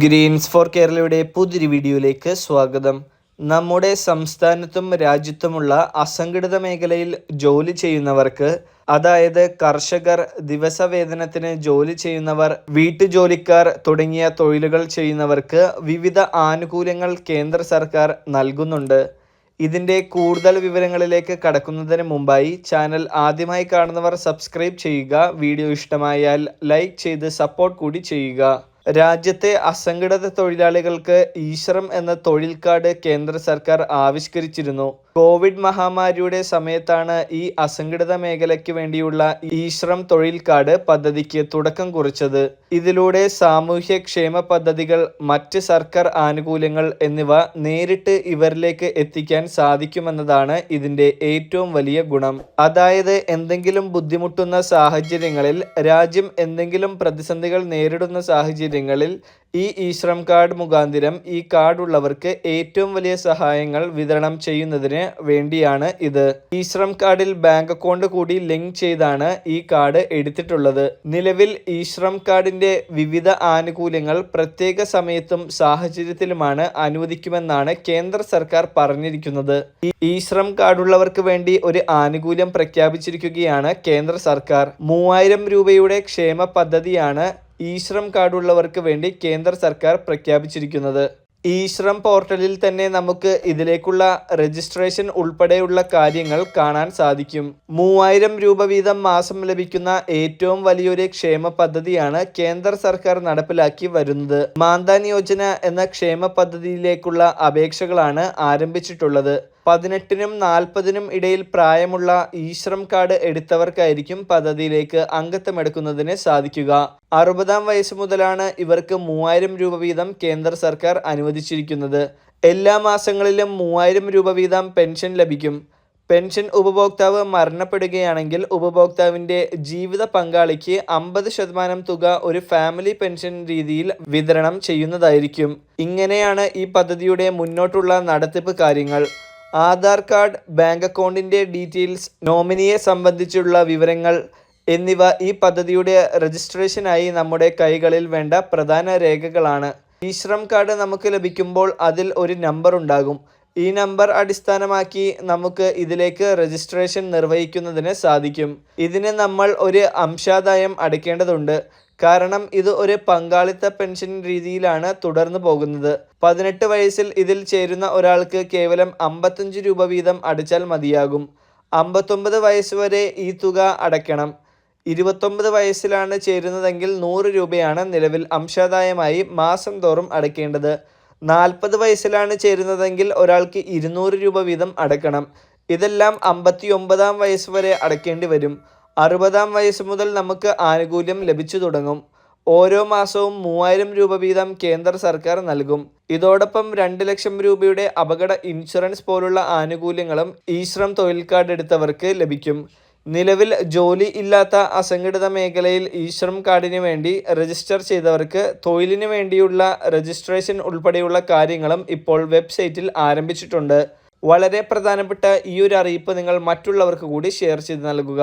Green's four കേരളയുടെ പുതിയൊരു വീഡിയോയിലേക്ക് സ്വാഗതം. നമ്മുടെ സംസ്ഥാനത്തും രാജ്യത്തുമുള്ള അസംഘടിത മേഖലയിൽ ജോലി ചെയ്യുന്നവർക്ക് അതായത് കർഷകർ ദിവസവേതനത്തിന് ജോലി ചെയ്യുന്നവർ വീട്ടുജോലിക്കാർ തുടങ്ങിയ തൊഴിലുകൾ ചെയ്യുന്നവർക്ക് വിവിധ ആനുകൂല്യങ്ങൾ കേന്ദ്ര സർക്കാർ നൽകുന്നുണ്ട്. ഇതിന്റെ കൂടുതൽ വിവരങ്ങളിലേക്ക് കടക്കുന്നതിന് മുമ്പായി ചാനൽ ആദ്യമായി കാണുന്നവർ സബ്സ്ക്രൈബ് ചെയ്യുക വീഡിയോ ഇഷ്ടമായാൽ ലൈക്ക് ചെയ്ത് സപ്പോർട്ട് കൂടി ചെയ്യുക. രാജ്യത്തെ അസംഘടിത തൊഴിലാളികൾക്ക് ഈശ്രം എന്ന തൊഴിൽ കാർഡ് കേന്ദ്ര സർക്കാർ ആവിഷ്കരിച്ചിരുന്നു. കോവിഡ് മഹാമാരിയുടെ സമയത്താണ് ഈ അസംഘടിത മേഖലയ്ക്ക് വേണ്ടിയുള്ള ഈശ്രം തൊഴിൽ കാർഡ് പദ്ധതിക്ക് തുടക്കം കുറിച്ചത്. ഇതിലൂടെ സാമൂഹ്യ ക്ഷേമ പദ്ധതികൾ മറ്റ് സർക്കാർ ആനുകൂല്യങ്ങൾ എന്നിവ നേരിട്ട് ഇവരിലേക്ക് എത്തിക്കാൻ സാധിക്കുമെന്നതാണ് ഇതിന്റെ ഏറ്റവും വലിയ ഗുണം. അതായത് എന്തെങ്കിലും ബുദ്ധിമുട്ടുന്ന സാഹചര്യങ്ങളിൽ രാജ്യം എന്തെങ്കിലും പ്രതിസന്ധികൾ നേരിടുന്ന സാഹചര്യങ്ങളിൽ ഈ ഇ ശ്രം കാർഡ് മുഖാന്തിരം ഈ കാർഡ് ഉള്ളവർക്ക് ഏറ്റവും വലിയ സഹായങ്ങൾ വിതരണം ചെയ്യുന്നതിന് വേണ്ടിയാണ് ഇത്. ഇശ്രം കാർഡിൽ ബാങ്ക് അക്കൗണ്ട് കൂടി ലിങ്ക് ചെയ്താണ് ഈ കാർഡ് എടുത്തിട്ടുള്ളത്. നിലവിൽ ഇശ്രം കാർഡിന്റെ വിവിധ ആനുകൂല്യങ്ങൾ പ്രത്യേക സമയത്തും സാഹചര്യത്തിലുമാണ് അനുവദിക്കുമെന്നാണ് കേന്ദ്ര സർക്കാർ പറഞ്ഞിരിക്കുന്നത്. ഈ ശ്രം കാർഡുള്ളവർക്ക് വേണ്ടി ഒരു ആനുകൂല്യം പ്രഖ്യാപിച്ചിരിക്കുകയാണ് കേന്ദ്ര സർക്കാർ. മൂവായിരം രൂപയുടെ ക്ഷേമ പദ്ധതിയാണ് ഇ ശ്രം കാർഡുള്ളവർക്ക് വേണ്ടി കേന്ദ്ര സർക്കാർ പ്രഖ്യാപിച്ചിരിക്കുന്നത്. ഇ ശ്രം പോർട്ടലിൽ തന്നെ നമുക്ക് ഇതിലേക്കുള്ള രജിസ്ട്രേഷൻ ഉൾപ്പെടെയുള്ള കാര്യങ്ങൾ കാണാൻ സാധിക്കും. മൂവായിരം രൂപ വീതം മാസം ലഭിക്കുന്ന ഏറ്റവും വലിയൊരു ക്ഷേമ പദ്ധതിയാണ് കേന്ദ്ര സർക്കാർ നടപ്പിലാക്കി വരുന്നത്. മാന്താൻ യോജന എന്ന ക്ഷേമ പദ്ധതിയിലേക്കുള്ള അപേക്ഷകളാണ് ആരംഭിച്ചിട്ടുള്ളത്. പതിനെട്ടിനും നാൽപ്പതിനും ഇടയിൽ പ്രായമുള്ള ഈശ്രം കാർഡ് എടുത്തവർക്കായിരിക്കും പദ്ധതിയിലേക്ക് അംഗത്വമെടുക്കുന്നതിന് സാധിക്കുക. അറുപതാം വയസ്സ് മുതലാണ് ഇവർക്ക് മൂവായിരം രൂപ വീതം കേന്ദ്ര സർക്കാർ അനുവദിച്ചിരിക്കുന്നത്. എല്ലാ മാസങ്ങളിലും മൂവായിരം രൂപ വീതം പെൻഷൻ ലഭിക്കും. പെൻഷൻ ഉപഭോക്താവ് മരണപ്പെടുകയാണെങ്കിൽ ഉപഭോക്താവിന്റെ ജീവിത പങ്കാളിക്ക് അമ്പത് ശതമാനം തുക ഒരു ഫാമിലി പെൻഷൻ രീതിയിൽ വിതരണം ചെയ്യുന്നതായിരിക്കും. ഇങ്ങനെയാണ് ഈ പദ്ധതിയുടെ മുന്നോട്ടുള്ള നടത്തിപ്പ് കാര്യങ്ങൾ. ആധാർ കാർഡ് ബാങ്ക് അക്കൗണ്ടിന്റെ ഡീറ്റെയിൽസ് നോമിനിയെ സംബന്ധിച്ചുള്ള വിവരങ്ങൾ എന്നിവ ഈ പദ്ധതിയുടെ രജിസ്ട്രേഷനായി നമ്മുടെ കൈകളിൽ വേണ്ട പ്രധാന രേഖകളാണ്. ഈ ശ്രം കാർഡ് നമുക്ക് ലഭിക്കുമ്പോൾ അതിൽ ഒരു നമ്പർ ഉണ്ടാകും. ഈ നമ്പർ അടിസ്ഥാനമാക്കി നമുക്ക് ഇതിലേക്ക് രജിസ്ട്രേഷൻ നിർവഹിക്കുന്നതിന് സാധിക്കും. ഇതിന് നമ്മൾ ഒരു അംശാദായം അടയ്ക്കേണ്ടതുണ്ട്. കാരണം ഇത് ഒരു പങ്കാളിത്ത പെൻഷൻ രീതിയിലാണ് തുടർന്നു പോകുന്നത്. പതിനെട്ട് വയസ്സിൽ ഇതിൽ ചേരുന്ന ഒരാൾക്ക് കേവലം അമ്പത്തഞ്ച് രൂപ വീതം അടച്ചാൽ മതിയാകും. അമ്പത്തൊമ്പത് വയസ്സ് വരെ ഈ തുക അടയ്ക്കണം. ഇരുപത്തൊമ്പത് വയസ്സിലാണ് ചേരുന്നതെങ്കിൽ നൂറ് രൂപയാണ് നിലവിൽ അംശാദായമായി മാസം തോറും അടയ്ക്കേണ്ടത്. നാൽപ്പത് വയസ്സിലാണ് ചേരുന്നതെങ്കിൽ ഒരാൾക്ക് ഇരുന്നൂറ് രൂപ വീതം അടയ്ക്കണം ഇതെല്ലാം അമ്പത്തി ഒമ്പതാം വയസ്സ് വരെ അടയ്ക്കേണ്ടി വരും. അറുപതാം വയസ്സ് മുതൽ നമുക്ക് ആനുകൂല്യം ലഭിച്ചു തുടങ്ങും. ഓരോ മാസവും മൂവായിരം രൂപ വീതം കേന്ദ്ര സർക്കാർ നൽകും. ഇതോടൊപ്പം രണ്ട് ലക്ഷം രൂപയുടെ അപകട ഇൻഷുറൻസ് പോലുള്ള ആനുകൂല്യങ്ങളും ഈ ശ്രം തൊഴിൽ കാർഡ് എടുത്തവർക്ക് ലഭിക്കും. നിലവിൽ ജോലി ഇല്ലാത്ത അസംഘടിത മേഖലയിൽ ഈ ശ്രം കാർഡിന് വേണ്ടി രജിസ്റ്റർ ചെയ്തവർക്ക് തൊഴിലിന് വേണ്ടിയുള്ള രജിസ്ട്രേഷൻ ഉൾപ്പെടെയുള്ള കാര്യങ്ങളും ഇപ്പോൾ വെബ്സൈറ്റിൽ ആരംഭിച്ചിട്ടുണ്ട്. വളരെ പ്രധാനപ്പെട്ട ഈ ഒരു അറിയിപ്പ് നിങ്ങൾ മറ്റുള്ളവർക്ക് കൂടി ഷെയർ ചെയ്ത് നൽകുക.